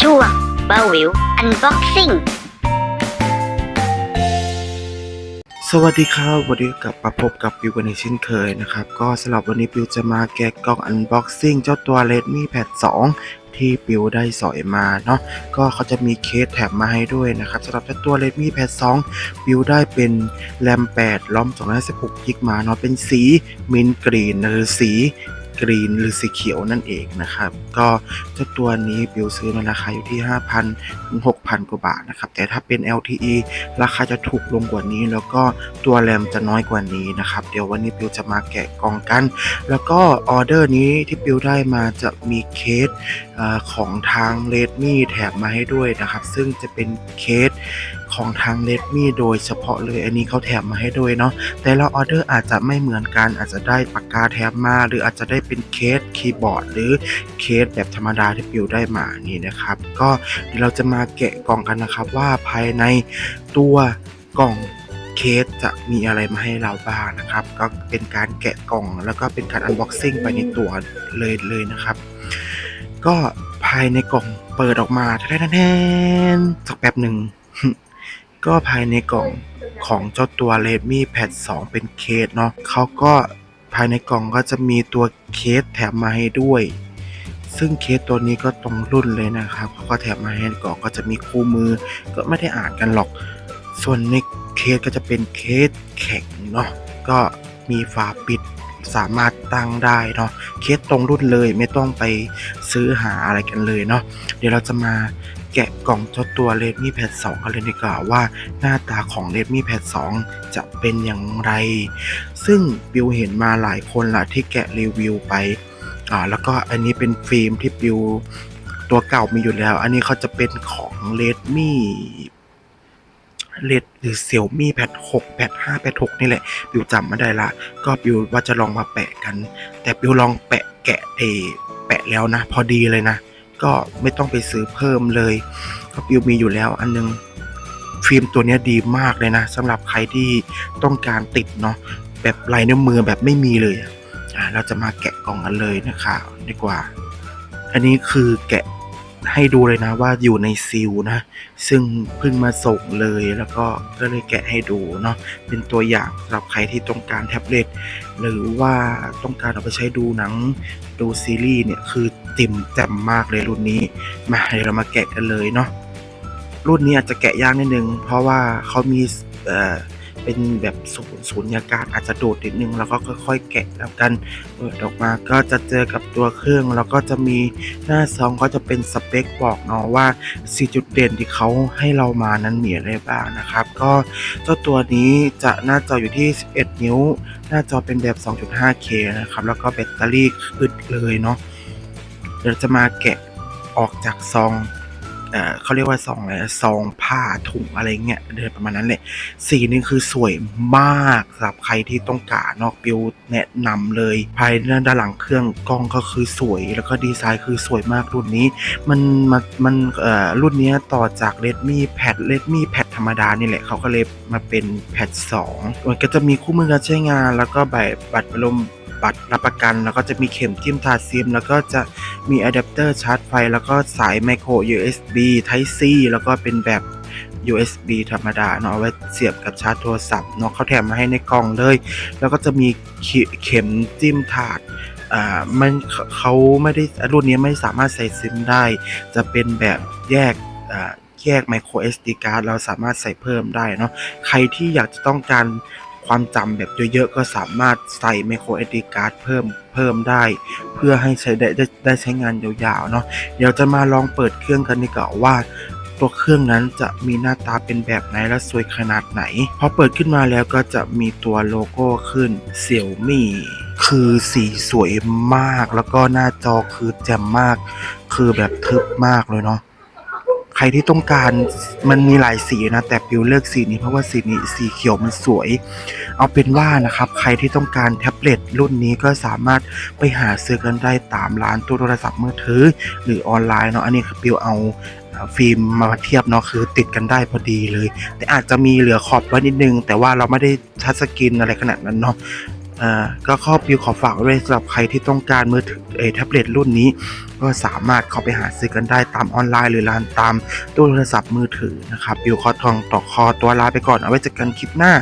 ช่วงเบาวิวอันบ็อกซิ่งสวัสดีครับวันนี้กลับมาพบกับปิวกันในกเช่นเคยนะครับ ก็สำหรับวันนี้ปิวจะมาแกะกล่องอันบ็อกซิ่งเจ้าตัว Redmi Pad 2ที่ปิวได้สอยมาเนาะก็เขาจะมีเคสแถมมาให้ด้วยนะครับสำหรับเจ้าตัว Redmi Pad 2ปิวได้เป็นแรม8ล้อม216กิกมาเนาะเป็นสีมินกรีนหรือสี กรีนหรือสีเขียวนั่นเองนะครับ ก็เจ้าตัวนี้ปิวซื้อในราคาอยู่ที่ 5,000ถึง6,000 กว่าบาทนะครับ แต่ถ้าเป็น LTE ราคาจะถูกลงกว่านี้ แล้วก็ตัวแรมจะน้อยกว่านี้นะครับ เดี๋ยววันนี้ปิวจะมาแกะกล่องกัน แล้วก็ออเดอร์นี้ที่ปิวได้มาจะมีเคสของทาง Redmi แถมมาให้ด้วยนะครับ ซึ่งจะเป็นเคส ของทาง Redmi โดยเฉพาะเลยอันนี้เขาแถมมาให้ด้วยเนาะแต่ละออเดอร์อาจจะไม่เหมือนกันอาจจะได้ปากกาแถมมา หรืออาจจะได้เป็นเคสคีย์บอร์ด หรือเคสแบบธรรมดาที่ปิวได้มานี่นะครับ ก็เดี๋ยวเราจะมาแกะกล่องกันนะครับว่าภายในตัวกล่องเคสจะมีอะไรมาให้เราบ้างนะครับ ก็เป็นการแกะกล่อง แล้วก็เป็นการอันบ็อกซิ่งไปในตัวเลยเลยนะครับ ก็ภายในกล่องเปิดออกมาแทนๆสักแป๊บหนึ่ง ก็ภายในกล่องของเจ้าตัว Redmi Pad 2เป็นเคสเนาะเขาก็ภายในกล่องก็จะมีตัวเคสแถมมาให้ด้วย ซึ่งเคสตัวนี้ก็ตรงรุ่นเลยนะครับเขาก็แถมมาให้กล่องก็จะมีคู่มือ ก็ไม่ได้อ่านกันหรอก ส่วนในเคสก็จะเป็นเคสแข็งเนาะก็มีฝาปิดสามารถตั้งได้เนาะเคสตรงรุ่นเลยไม่ต้องไปซื้อหาอะไรกันเลยเนาะเดี๋ยวเราจะมา แกะกล่องเจ้าตัว Redmi Pad 2 กันเลยดีกว่าว่าหน้าตาของ Redmi Pad 2 จะเป็นอย่างไร ซึ่งบิวเห็นมาหลายคนละที่แกะรีวิวไปอ่าแล้วก็อันนี้เป็นฟิล์มที่บิวตัวเก่ามีอยู่แล้ว อันนี้เขาจะเป็นของ Redmi เลดหรือเสี่ยวมี่แพด6แพด5แพด6นี่แหละ บิวจำไม่ได้ละ ก็บิวว่าจะลองมาแปะกัน แต่บิวลองแปะแกะเอแปะแล้วนะ พอดีเลยนะ ก็ไม่ต้องไปซื้อเพิ่มเลยก็ปิวมีอยู่แล้วอันนึงฟิล์มตัวนี้ดีมากเลยนะสำหรับใครที่ต้องการติดเนาะแบบลายนิ้วมือแบบไม่มีเลยอะอ่าเราจะมาแกะกล่องกันเลยนะคะดีกว่า อันนี้คือแกะ ให้ดูเลยนะว่าอยู่ในซีลนะ ซึ่งเพิ่งมาส่งเลยแล้วก็ก็เลยแกะให้ดูเนาะเป็นตัวอย่างสำหรับใครที่ต้องการแท็บเล็ตหรือว่าต้องการเอาไปใช้ดูหนังดูซีรีส์เนี่ยคือติ่มแจ่มมากเลยรุ่นนี้ มาเดี๋ยวเรามาแกะกันเลยเนาะรุ่นนี้อาจจะแกะยากนิดนึง เพราะว่าเขามีเอ่อ เป็นแบบศูนย์ศูนย์ยากาศอาจจะโดดนิดนึงแล้วก็ค่อยๆแกะแล้วกันเปิดออกมาก็จะเจอกับตัวเครื่อง แล้วก็จะมีหน้าซองก็จะเป็นสเปคบอกเนาะว่า4จุดเด่นที่เขาให้เรามานั้นมีอะไรบ้างนะครับ ก็เจ้าตัวนี้จะหน้าจออยู่ที่ 11 นิ้ว หน้าจอเป็นแบบ 2.5K นะครับ แล้วก็แบตเตอรี่อึดเลยเนาะเดี๋ยวจะมาแกะออกจากซอง เขาเรียกว่าซองอะไรซองผ้าถุงอะไรเงี้ยเดินประมาณนั้นแหละสีนี่คือสวยมากสำหรับใครที่ต้องการนอกบิวแนะนำเลย ภายในด้านหลังเครื่องกล้องก็คือสวย แล้วก็ดีไซน์คือสวยมากรุ่นนี้ มันมันมันเอ่อรุ่นนี้ต่อจาก Redmi Pad Redmi Pad ธรรมดานี่แหละเขาก็เลยมาเป็น Pad 2มันก็จะมีคู่มือการใช้งาน แล้วก็ใบบัตรประลม บัตรรับประกัน แล้วก็จะมีเข็มจิ้มถาดซิม แล้วก็จะมีอะแดปเตอร์ชาร์จไฟ แล้วก็สาย micro USB Type C แล้วก็เป็นแบบ USB ธรรมดาเนาะเอาไว้เสียบกับชาร์จโทรศัพท์เนาะเขาแถมมาให้ในกล่องเลย แล้วก็จะมีเข็มจิ้มถาดอ่ามันเขาไม่ได้รุ่นนี้ไม่สามารถใส่ซิมได้ จะเป็นแบบแยกอ่าแยก micro SD card เราสามารถใส่เพิ่มได้เนาะใครที่อยากจะต้องการ ความจำแบบเยอะๆ ก็สามารถใส่ micro SD card เพิ่มเพิ่มได้ เพื่อให้ใช้ได้ได้ได้ใช้งานยาวๆเนาะเดี๋ยวจะมาลองเปิดเครื่องกันดีกว่าว่าตัวเครื่องนั้นจะมีหน้าตาเป็นแบบไหนและสวยขนาดไหน พอเปิดขึ้นมาแล้วก็จะมีตัวโลโก้ขึ้นเสี่ยวมี่คือสีสวยมากแล้วก็หน้าจอคือแจ่มมาก คือแบบทึบมากเลยเนาะ ใครที่ต้องการมันมีหลายสีนะ แต่ปิวเลือกสีนี้เพราะว่าสีนี้สีเขียวมันสวย เอาเป็นว่านะครับ ใครที่ต้องการแท็บเล็ตรุ่นนี้ก็สามารถไปหาซื้อกันได้ตามร้านตู้โทรศัพท์มือถือ หรือออนไลน์เนาะอันนี้คือปิวเอาฟิล์มมาเทียบเนาะคือติดกันได้พอดีเลย แต่อาจจะมีเหลือขอบไว้นิดนึง แต่ว่าเราไม่ได้ทัชสกรีนอะไรขนาดนั้นเนาะ อ่าก็ข้อปิวขอฝากไว้สำหรับใครที่ต้องการมือถือเอแท็บเล็ตรุ่นนี้ ก็สามารถเข้าไปหาซื้อกันได้ตามออนไลน์หรือร้านตามตู้โทรศัพท์มือถือนะครับปิวขอทองต่อคอตัวลาไปก่อนเอาไว้เจอกันคลิปหน้า